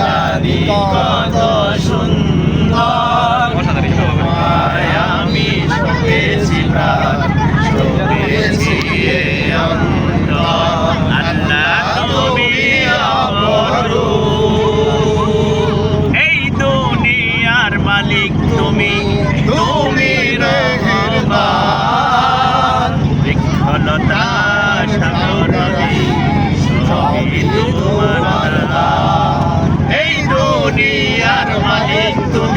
জানি কত সুন্দর। আমি শুনেছি শুনেছি আল্লাহ তুমি এই দুনিয়ার মালিক তুমি তুমি রহমান। বৃক্ষলতা সাগরী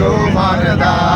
তোমার দা